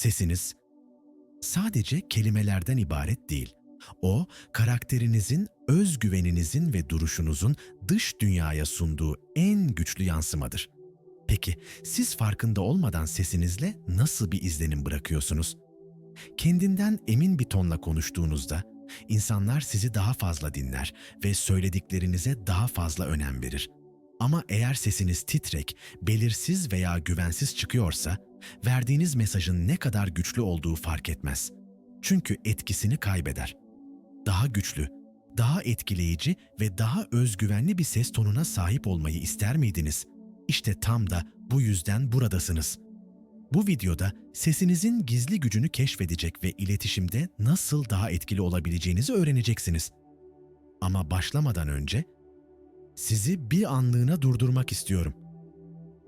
Sesiniz sadece kelimelerden ibaret değil. O, karakterinizin, özgüveninizin ve duruşunuzun dış dünyaya sunduğu en güçlü yansımadır. Peki siz farkında olmadan sesinizle nasıl bir izlenim bırakıyorsunuz? Kendinden emin bir tonla konuştuğunuzda insanlar sizi daha fazla dinler ve söylediklerinize daha fazla önem verir. Ama eğer sesiniz titrek, belirsiz veya güvensiz çıkıyorsa, verdiğiniz mesajın ne kadar güçlü olduğu fark etmez. Çünkü etkisini kaybeder. Daha güçlü, daha etkileyici ve daha özgüvenli bir ses tonuna sahip olmayı ister miydiniz? İşte tam da bu yüzden buradasınız. Bu videoda sesinizin gizli gücünü keşfedecek ve iletişimde nasıl daha etkili olabileceğinizi öğreneceksiniz. Ama başlamadan önce sizi bir anlığına durdurmak istiyorum.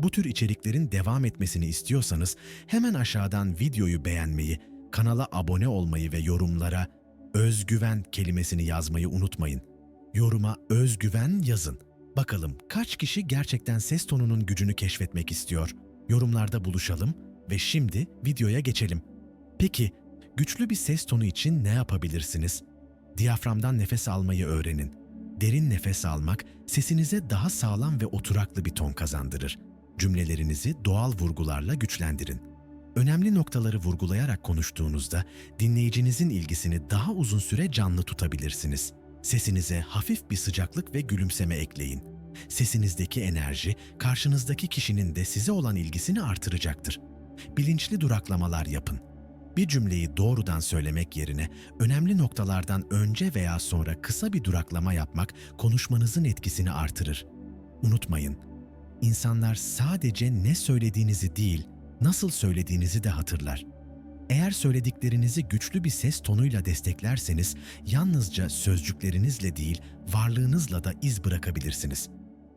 Bu tür içeriklerin devam etmesini istiyorsanız hemen aşağıdan videoyu beğenmeyi, kanala abone olmayı ve yorumlara özgüven kelimesini yazmayı unutmayın. Yoruma özgüven yazın. Bakalım kaç kişi gerçekten ses tonunun gücünü keşfetmek istiyor? Yorumlarda buluşalım ve şimdi videoya geçelim. Peki, güçlü bir ses tonu için ne yapabilirsiniz? Diyaframdan nefes almayı öğrenin. Derin nefes almak sesinize daha sağlam ve oturaklı bir ton kazandırır. Cümlelerinizi doğal vurgularla güçlendirin. Önemli noktaları vurgulayarak konuştuğunuzda dinleyicinizin ilgisini daha uzun süre canlı tutabilirsiniz. Sesinize hafif bir sıcaklık ve gülümseme ekleyin. Sesinizdeki enerji karşınızdaki kişinin de size olan ilgisini artıracaktır. Bilinçli duraklamalar yapın. Bir cümleyi doğrudan söylemek yerine önemli noktalardan önce veya sonra kısa bir duraklama yapmak konuşmanızın etkisini artırır. Unutmayın, insanlar sadece ne söylediğinizi değil, nasıl söylediğinizi de hatırlar. Eğer söylediklerinizi güçlü bir ses tonuyla desteklerseniz yalnızca sözcüklerinizle değil, varlığınızla da iz bırakabilirsiniz.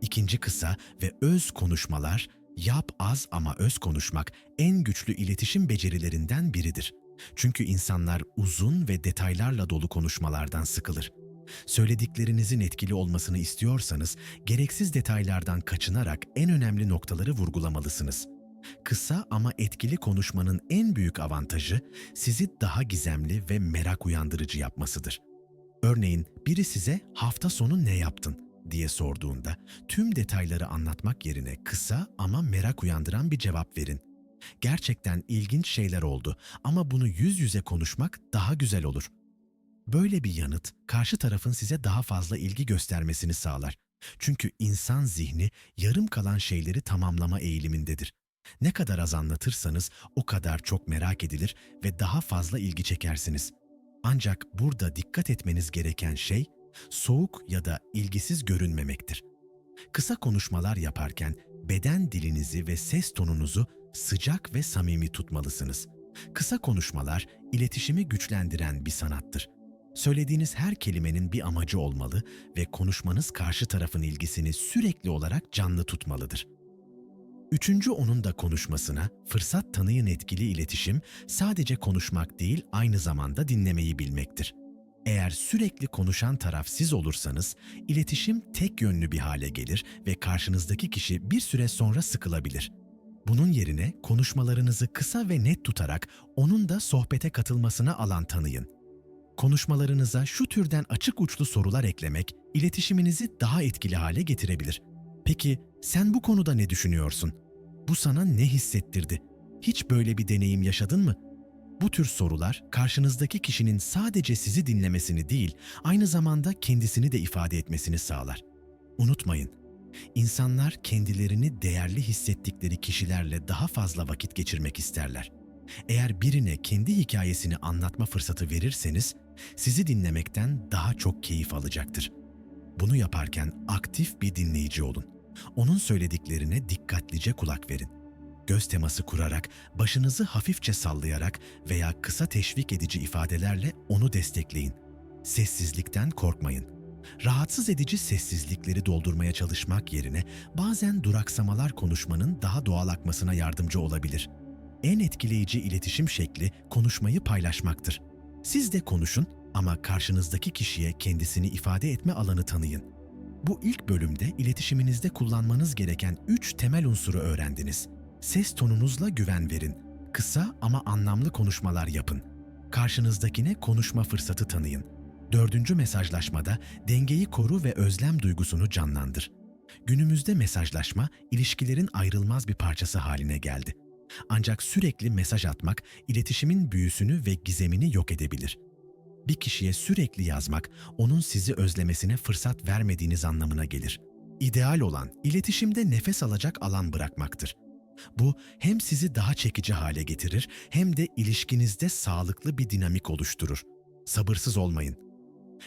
İkinci kısa ve öz konuşmalar, yap az ama öz konuşmak en güçlü iletişim becerilerinden biridir. Çünkü insanlar uzun ve detaylarla dolu konuşmalardan sıkılır. Söylediklerinizin etkili olmasını istiyorsanız gereksiz detaylardan kaçınarak en önemli noktaları vurgulamalısınız. Kısa ama etkili konuşmanın en büyük avantajı sizi daha gizemli ve merak uyandırıcı yapmasıdır. Örneğin biri size hafta sonu ne yaptın diye sorduğunda tüm detayları anlatmak yerine kısa ama merak uyandıran bir cevap verin. Gerçekten ilginç şeyler oldu ama bunu yüz yüze konuşmak daha güzel olur. Böyle bir yanıt karşı tarafın size daha fazla ilgi göstermesini sağlar. Çünkü insan zihni yarım kalan şeyleri tamamlama eğilimindedir. Ne kadar az anlatırsanız o kadar çok merak edilir ve daha fazla ilgi çekersiniz. Ancak burada dikkat etmeniz gereken şey soğuk ya da ilgisiz görünmemektir. Kısa konuşmalar yaparken beden dilinizi ve ses tonunuzu sıcak ve samimi tutmalısınız. Kısa konuşmalar iletişimi güçlendiren bir sanattır. Söylediğiniz her kelimenin bir amacı olmalı ve konuşmanız karşı tarafın ilgisini sürekli olarak canlı tutmalıdır. Üçüncü onun da konuşmasına fırsat tanıyın etkili iletişim sadece konuşmak değil aynı zamanda dinlemeyi bilmektir. Eğer sürekli konuşan taraf siz olursanız iletişim tek yönlü bir hale gelir ve karşınızdaki kişi bir süre sonra sıkılabilir. Bunun yerine konuşmalarınızı kısa ve net tutarak onun da sohbete katılmasına alan tanıyın. Konuşmalarınıza şu türden açık uçlu sorular eklemek iletişiminizi daha etkili hale getirebilir. Peki sen bu konuda ne düşünüyorsun? Bu sana ne hissettirdi? Hiç böyle bir deneyim yaşadın mı? Bu tür sorular karşınızdaki kişinin sadece sizi dinlemesini değil, aynı zamanda kendisini de ifade etmesini sağlar. Unutmayın, insanlar kendilerini değerli hissettikleri kişilerle daha fazla vakit geçirmek isterler. Eğer birine kendi hikayesini anlatma fırsatı verirseniz, sizi dinlemekten daha çok keyif alacaktır. Bunu yaparken aktif bir dinleyici olun. Onun söylediklerine dikkatlice kulak verin. Göz teması kurarak, başınızı hafifçe sallayarak veya kısa teşvik edici ifadelerle onu destekleyin. Sessizlikten korkmayın. Rahatsız edici sessizlikleri doldurmaya çalışmak yerine bazen duraksamalar konuşmanın daha doğal akmasına yardımcı olabilir. En etkileyici iletişim şekli konuşmayı paylaşmaktır. Siz de konuşun ama karşınızdaki kişiye kendisini ifade etme alanı tanıyın. Bu ilk bölümde iletişiminizde kullanmanız gereken üç temel unsuru öğrendiniz. Ses tonunuzla güven verin. Kısa ama anlamlı konuşmalar yapın. Karşınızdakine konuşma fırsatı tanıyın. Dördüncü mesajlaşmada dengeyi koru ve özlem duygusunu canlandır. Günümüzde mesajlaşma ilişkilerin ayrılmaz bir parçası haline geldi. Ancak sürekli mesaj atmak iletişimin büyüsünü ve gizemini yok edebilir. Bir kişiye sürekli yazmak onun sizi özlemesine fırsat vermediğiniz anlamına gelir. İdeal olan iletişimde nefes alacak alan bırakmaktır. Bu hem sizi daha çekici hale getirir hem de ilişkinizde sağlıklı bir dinamik oluşturur. Sabırsız olmayın.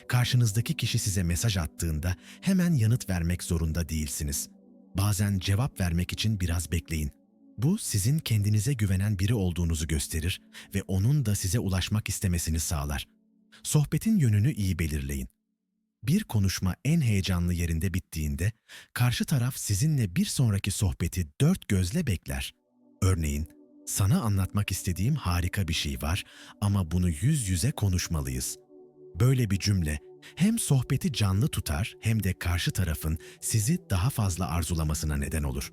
Karşınızdaki kişi size mesaj attığında hemen yanıt vermek zorunda değilsiniz. Bazen cevap vermek için biraz bekleyin. Bu sizin kendinize güvenen biri olduğunuzu gösterir ve onun da size ulaşmak istemesini sağlar. Sohbetin yönünü iyi belirleyin. Bir konuşma en heyecanlı yerinde bittiğinde karşı taraf sizinle bir sonraki sohbeti dört gözle bekler. Örneğin, sana anlatmak istediğim harika bir şey var ama bunu yüz yüze konuşmalıyız. Böyle bir cümle hem sohbeti canlı tutar hem de karşı tarafın sizi daha fazla arzulamasına neden olur.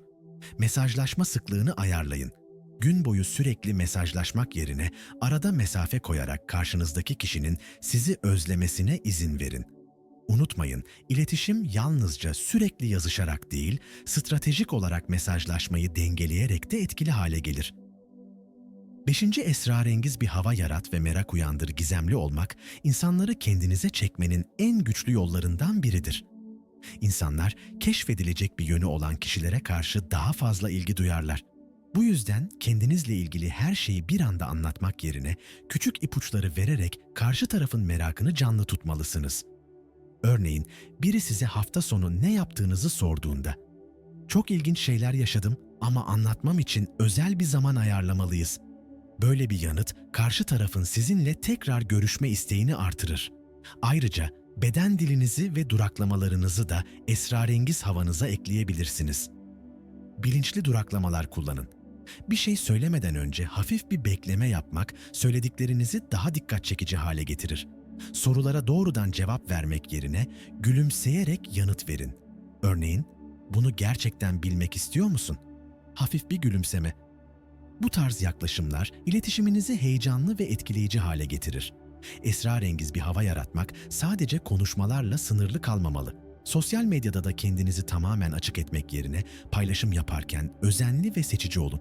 Mesajlaşma sıklığını ayarlayın. Gün boyu sürekli mesajlaşmak yerine arada mesafe koyarak karşınızdaki kişinin sizi özlemesine izin verin. Unutmayın, iletişim yalnızca sürekli yazışarak değil, stratejik olarak mesajlaşmayı dengeleyerek de etkili hale gelir. Beşinci esrarengiz bir hava yarat ve merak uyandır gizemli olmak, insanları kendinize çekmenin en güçlü yollarından biridir. İnsanlar keşfedilecek bir yönü olan kişilere karşı daha fazla ilgi duyarlar. Bu yüzden kendinizle ilgili her şeyi bir anda anlatmak yerine küçük ipuçları vererek karşı tarafın merakını canlı tutmalısınız. Örneğin biri size hafta sonu ne yaptığınızı sorduğunda, "Çok ilginç şeyler yaşadım ama anlatmam için özel bir zaman ayarlamalıyız." Böyle bir yanıt karşı tarafın sizinle tekrar görüşme isteğini artırır. Ayrıca beden dilinizi ve duraklamalarınızı da esrarengiz havanıza ekleyebilirsiniz. Bilinçli duraklamalar kullanın. Bir şey söylemeden önce hafif bir bekleme yapmak söylediklerinizi daha dikkat çekici hale getirir. Sorulara doğrudan cevap vermek yerine gülümseyerek yanıt verin. Örneğin, bunu gerçekten bilmek istiyor musun? Hafif bir gülümseme. Bu tarz yaklaşımlar iletişiminizi heyecanlı ve etkileyici hale getirir. Esrarengiz bir hava yaratmak sadece konuşmalarla sınırlı kalmamalı. Sosyal medyada da kendinizi tamamen açık etmek yerine paylaşım yaparken özenli ve seçici olun.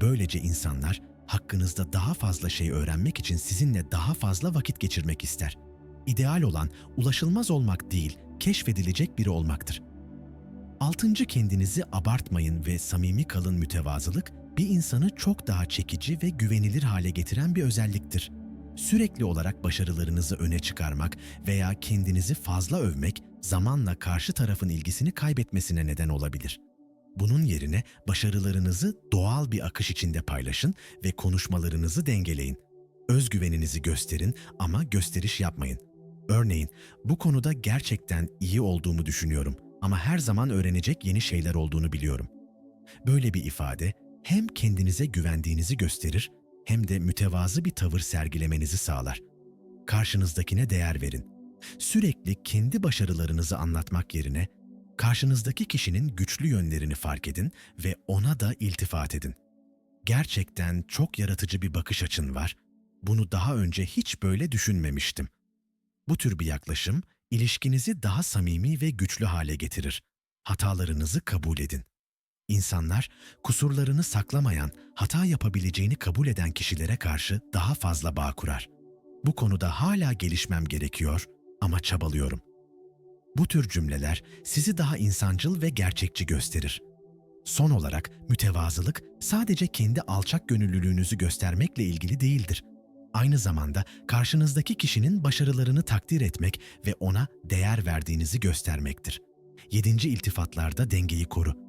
Böylece insanlar hakkınızda daha fazla şey öğrenmek için sizinle daha fazla vakit geçirmek ister. İdeal olan ulaşılmaz olmak değil, keşfedilecek biri olmaktır. Altıncı kendinizi abartmayın ve samimi kalın mütevazılık bir insanı çok daha çekici ve güvenilir hale getiren bir özelliktir. Sürekli olarak başarılarınızı öne çıkarmak veya kendinizi fazla övmek zamanla karşı tarafın ilgisini kaybetmesine neden olabilir. Bunun yerine başarılarınızı doğal bir akış içinde paylaşın ve konuşmalarınızı dengeleyin. Özgüveninizi gösterin ama gösteriş yapmayın. Örneğin, bu konuda gerçekten iyi olduğumu düşünüyorum ama her zaman öğrenecek yeni şeyler olduğunu biliyorum. Böyle bir ifade hem kendinize güvendiğinizi gösterir hem de mütevazı bir tavır sergilemenizi sağlar. Karşınızdakine değer verin. Sürekli kendi başarılarınızı anlatmak yerine karşınızdaki kişinin güçlü yönlerini fark edin ve ona da iltifat edin. Gerçekten çok yaratıcı bir bakış açın var. Bunu daha önce hiç böyle düşünmemiştim. Bu tür bir yaklaşım ilişkinizi daha samimi ve güçlü hale getirir. Hatalarınızı kabul edin. İnsanlar kusurlarını saklamayan, hata yapabileceğini kabul eden kişilere karşı daha fazla bağ kurar. Bu konuda hala gelişmem gerekiyor ama çabalıyorum. Bu tür cümleler sizi daha insancıl ve gerçekçi gösterir. Son olarak mütevazılık sadece kendi alçak gönüllülüğünüzü göstermekle ilgili değildir. Aynı zamanda karşınızdaki kişinin başarılarını takdir etmek ve ona değer verdiğinizi göstermektir. Yedinci iltifatlarda dengeyi koru.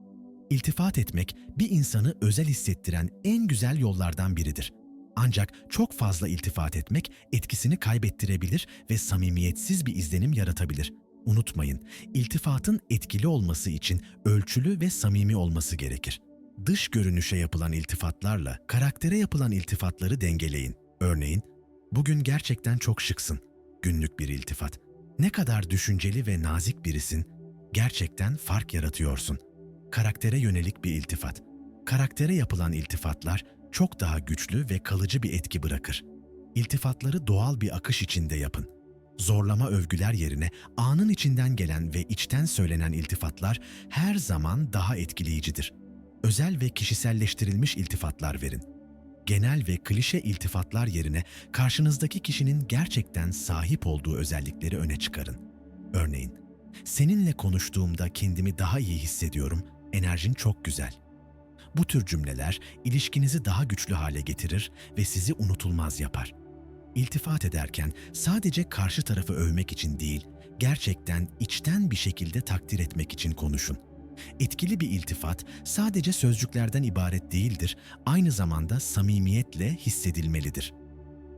İltifat etmek bir insanı özel hissettiren en güzel yollardan biridir. Ancak çok fazla iltifat etmek etkisini kaybettirebilir ve samimiyetsiz bir izlenim yaratabilir. Unutmayın, iltifatın etkili olması için ölçülü ve samimi olması gerekir. Dış görünüşe yapılan iltifatlarla karaktere yapılan iltifatları dengeleyin. Örneğin, bugün gerçekten çok şıksın. Günlük bir iltifat. Ne kadar düşünceli ve nazik birisin. Gerçekten fark yaratıyorsun. Karaktere yönelik bir iltifat. Karaktere yapılan iltifatlar çok daha güçlü ve kalıcı bir etki bırakır. İltifatları doğal bir akış içinde yapın. Zorlama övgüler yerine anın içinden gelen ve içten söylenen iltifatlar her zaman daha etkileyicidir. Özel ve kişiselleştirilmiş iltifatlar verin. Genel ve klişe iltifatlar yerine karşınızdaki kişinin gerçekten sahip olduğu özellikleri öne çıkarın. Örneğin, seninle konuştuğumda kendimi daha iyi hissediyorum, enerjin çok güzel. Bu tür cümleler ilişkinizi daha güçlü hale getirir ve sizi unutulmaz yapar. İltifat ederken sadece karşı tarafı övmek için değil, gerçekten içten bir şekilde takdir etmek için konuşun. Etkili bir iltifat sadece sözcüklerden ibaret değildir, aynı zamanda samimiyetle hissedilmelidir.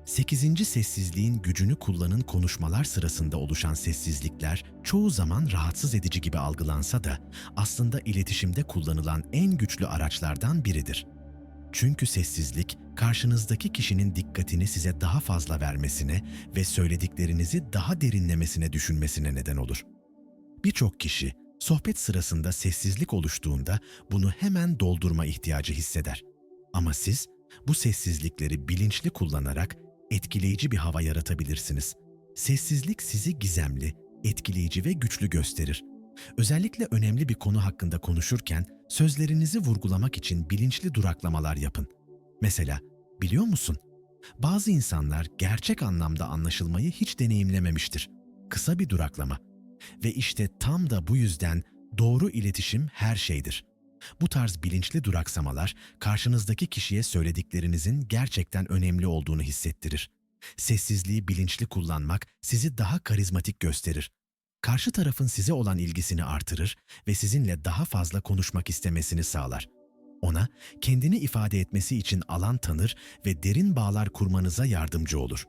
Sekizinci sessizliğin gücünü kullanın konuşmalar sırasında oluşan sessizlikler çoğu zaman rahatsız edici gibi algılansa da aslında iletişimde kullanılan en güçlü araçlardan biridir. Çünkü sessizlik karşınızdaki kişinin dikkatini size daha fazla vermesine ve söylediklerinizi daha derinlemesine düşünmesine neden olur. Birçok kişi sohbet sırasında sessizlik oluştuğunda bunu hemen doldurma ihtiyacı hisseder. Ama siz bu sessizlikleri bilinçli kullanarak etkileyici bir hava yaratabilirsiniz. Sessizlik sizi gizemli, etkileyici ve güçlü gösterir. Özellikle önemli bir konu hakkında konuşurken sözlerinizi vurgulamak için bilinçli duraklamalar yapın. Mesela, biliyor musun? Bazı insanlar gerçek anlamda anlaşılmayı hiç deneyimlememiştir. Kısa bir duraklama. Ve işte tam da bu yüzden doğru iletişim her şeydir. Bu tarz bilinçli duraksamalar karşınızdaki kişiye söylediklerinizin gerçekten önemli olduğunu hissettirir. Sessizliği bilinçli kullanmak sizi daha karizmatik gösterir. Karşı tarafın size olan ilgisini artırır ve sizinle daha fazla konuşmak istemesini sağlar. Ona kendini ifade etmesi için alan tanır ve derin bağlar kurmanıza yardımcı olur.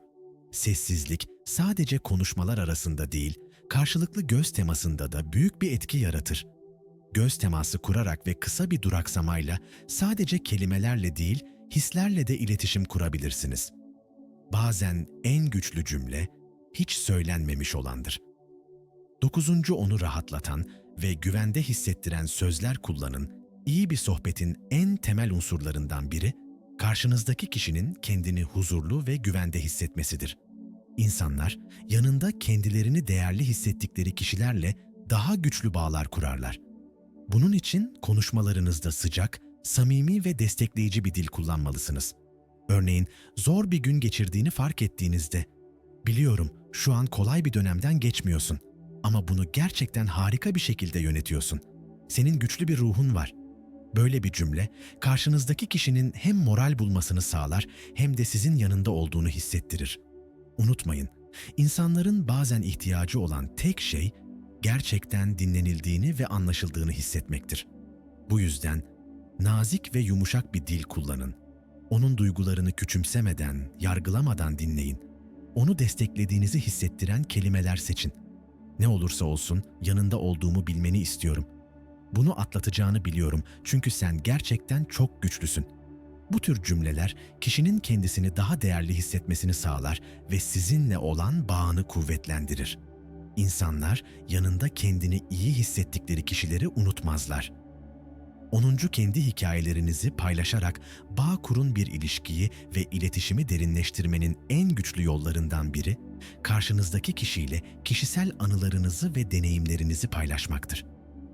Sessizlik sadece konuşmalar arasında değil, karşılıklı göz temasında da büyük bir etki yaratır. Göz teması kurarak ve kısa bir duraksamayla sadece kelimelerle değil, hislerle de iletişim kurabilirsiniz. Bazen en güçlü cümle hiç söylenmemiş olandır. Dokuzuncu onu rahatlatan ve güvende hissettiren sözler kullanın, iyi bir sohbetin en temel unsurlarından biri, karşınızdaki kişinin kendini huzurlu ve güvende hissetmesidir. İnsanlar yanında kendilerini değerli hissettikleri kişilerle daha güçlü bağlar kurarlar. Bunun için konuşmalarınızda sıcak, samimi ve destekleyici bir dil kullanmalısınız. Örneğin zor bir gün geçirdiğini fark ettiğinizde, "Biliyorum, şu an kolay bir dönemden geçmiyorsun ama bunu gerçekten harika bir şekilde yönetiyorsun. Senin güçlü bir ruhun var." Böyle bir cümle karşınızdaki kişinin hem moral bulmasını sağlar hem de sizin yanında olduğunu hissettirir. Unutmayın, insanların bazen ihtiyacı olan tek şey gerçekten dinlenildiğini ve anlaşıldığını hissetmektir. Bu yüzden nazik ve yumuşak bir dil kullanın. Onun duygularını küçümsemeden, yargılamadan dinleyin. Onu desteklediğinizi hissettiren kelimeler seçin. Ne olursa olsun yanında olduğumu bilmeni istiyorum. Bunu atlatacağını biliyorum çünkü sen gerçekten çok güçlüsün. Bu tür cümleler kişinin kendisini daha değerli hissetmesini sağlar ve sizinle olan bağını kuvvetlendirir. İnsanlar yanında kendini iyi hissettikleri kişileri unutmazlar. 10. kendi hikayelerinizi paylaşarak bağ kurun bir ilişkiyi ve iletişimi derinleştirmenin en güçlü yollarından biri, karşınızdaki kişiyle kişisel anılarınızı ve deneyimlerinizi paylaşmaktır.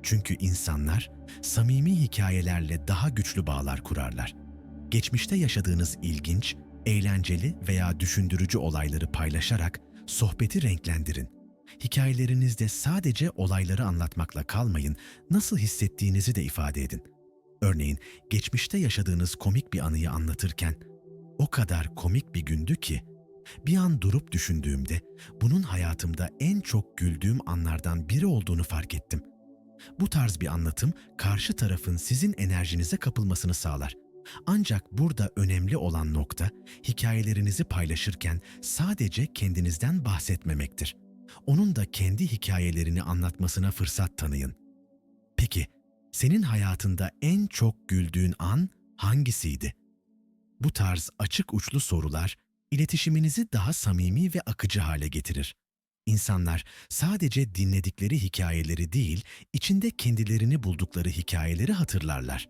Çünkü insanlar samimi hikayelerle daha güçlü bağlar kurarlar. Geçmişte yaşadığınız ilginç, eğlenceli veya düşündürücü olayları paylaşarak sohbeti renklendirin. Hikayelerinizde sadece olayları anlatmakla kalmayın, nasıl hissettiğinizi de ifade edin. Örneğin geçmişte yaşadığınız komik bir anıyı anlatırken, o kadar komik bir gündü ki, bir an durup düşündüğümde bunun hayatımda en çok güldüğüm anlardan biri olduğunu fark ettim. Bu tarz bir anlatım karşı tarafın sizin enerjinize kapılmasını sağlar. Ancak burada önemli olan nokta hikayelerinizi paylaşırken sadece kendinizden bahsetmemektir onun da kendi hikayelerini anlatmasına fırsat tanıyın. Peki, senin hayatında en çok güldüğün an hangisiydi? Bu tarz açık uçlu sorular iletişiminizi daha samimi ve akıcı hale getirir. İnsanlar sadece dinledikleri hikayeleri değil, içinde kendilerini buldukları hikayeleri hatırlarlar.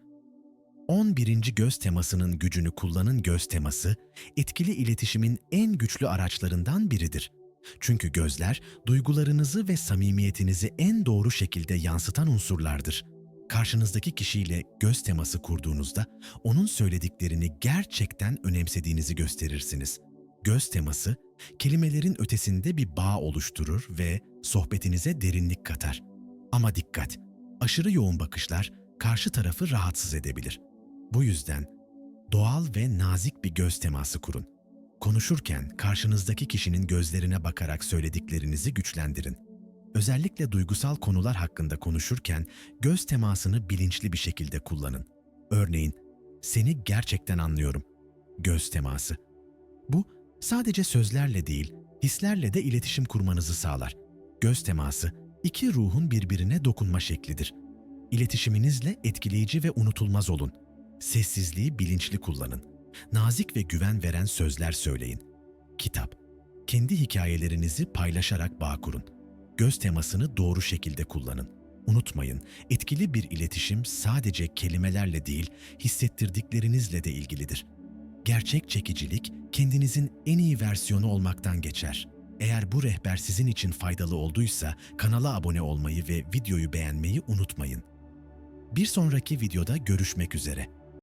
11. göz temasının gücünü kullanın göz teması, etkili iletişimin en güçlü araçlarından biridir. Çünkü gözler duygularınızı ve samimiyetinizi en doğru şekilde yansıtan unsurlardır. Karşınızdaki kişiyle göz teması kurduğunuzda onun söylediklerini gerçekten önemsediğinizi gösterirsiniz. Göz teması kelimelerin ötesinde bir bağ oluşturur ve sohbetinize derinlik katar. Ama dikkat, aşırı yoğun bakışlar karşı tarafı rahatsız edebilir. Bu yüzden doğal ve nazik bir göz teması kurun. Konuşurken karşınızdaki kişinin gözlerine bakarak söylediklerinizi güçlendirin. Özellikle duygusal konular hakkında konuşurken göz temasını bilinçli bir şekilde kullanın. Örneğin, seni gerçekten anlıyorum. Göz teması. Bu sadece sözlerle değil, hislerle de iletişim kurmanızı sağlar. Göz teması, iki ruhun birbirine dokunma şeklidir. İletişiminizle etkileyici ve unutulmaz olun. Sessizliği bilinçli kullanın. Nazik ve güven veren sözler söyleyin. Kitap. Kendi hikayelerinizi paylaşarak bağ kurun. Göz temasını doğru şekilde kullanın. Unutmayın, etkili bir iletişim sadece kelimelerle değil, hissettirdiklerinizle de ilgilidir. Gerçek çekicilik, kendinizin en iyi versiyonu olmaktan geçer. Eğer bu rehber sizin için faydalı olduysa kanala abone olmayı ve videoyu beğenmeyi unutmayın. Bir sonraki videoda görüşmek üzere.